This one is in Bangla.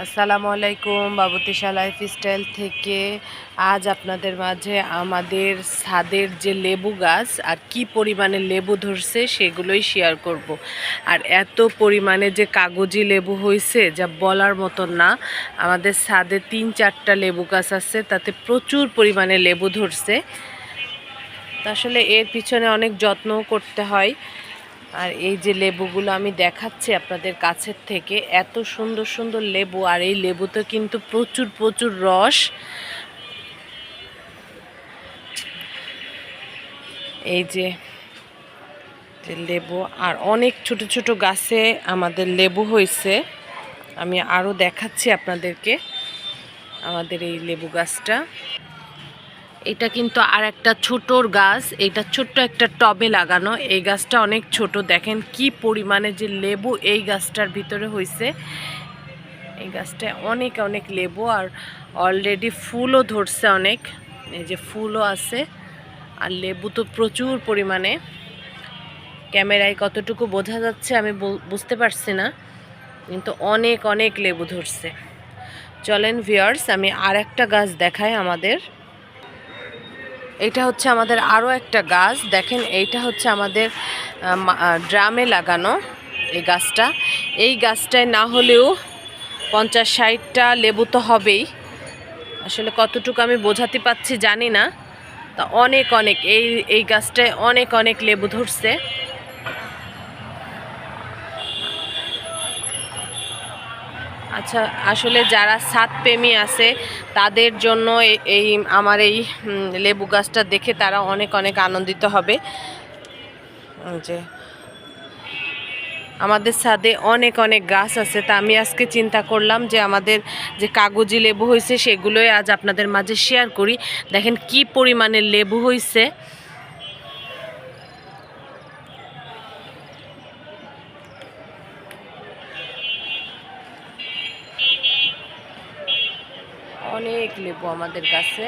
আসসালামু আলাইকুম, বাবুতিশা লাইফ স্টাইল থেকে আজ আপনাদের মাঝে আমাদের ছাদের যে লেবু গাছ আর কি পরিমাণে লেবু ধরছে সেগুলোই শেয়ার করব। আর এত পরিমাণে যে কাগজি লেবু হয়েছে যা বলার মতন না, আমাদের ছাদে তিন চারটা লেবু গাছ আছে, তাতে প্রচুর পরিমাণে লেবু ধরছে আসলে এর পিছনে অনেক যত্নও করতে হয় আর এই যে লেবুগুলো আমি দেখাচ্ছি আপনাদের কাছের থেকে, এত সুন্দর সুন্দর লেবু, আর এই লেবুতে কিন্তু প্রচুর প্রচুর রস। এই যে লেবু, আর অনেক ছোট ছোট গাছে আমাদের লেবু হয়েছে। আমি আরও দেখাচ্ছি আপনাদেরকে, আমাদের এই লেবু গাছটা। এটা কিন্তু আর একটা ছোটোর গাছ। এটা ছোট্ট একটা টবে লাগানো। এই গাছটা অনেক ছোট। দেখেন কি পরিমাণে যে লেবু এই গাছটার ভিতরে হয়েছে এই গাছটায় অনেক অনেক লেবু আর অলরেডি ফুলও ধরছে অনেক। এই যে ফুলও আছে। আর লেবু তো প্রচুর পরিমাণে। ক্যামেরায় কতটুকু বোঝা যাচ্ছে আমি বুঝতে পারছি না। কিন্তু অনেক অনেক লেবু ধরছে। চলেন ভিয়ার্স আমি আর একটা গাছ দেখাই আমাদের। এটা হচ্ছে আমাদের আরও একটা গাছ। দেখেন, এইটা হচ্ছে আমাদের ড্রামে লাগানো এই গাছটা। এই গাছটায় না হলেও পঞ্চাশ ষাটটা লেবু তো হবেই। আসলে কতটুকু আমি বোঝাতে পাচ্ছি জানি না। তা অনেক অনেক, এই এই গাছটায় অনেক অনেক লেবু ধরছে। আচ্ছা আসলে যারা সাত প্রেমী আছে, তাদের জন্য এই আমার এই লেবু গাছটা দেখে তারা অনেক অনেক আনন্দিত হবে। যে, আমাদের ছাদে অনেক অনেক গাছ আছে। তা আমি আজকে চিন্তা করলাম যে আমাদের যে কাগজি লেবু হয়েছে, সেগুলোই আজ আপনাদের মাঝে শেয়ার করি। দেখেন কি পরিমাণে লেবু হয়েছে অনেক লেবু আমাদের কাছে।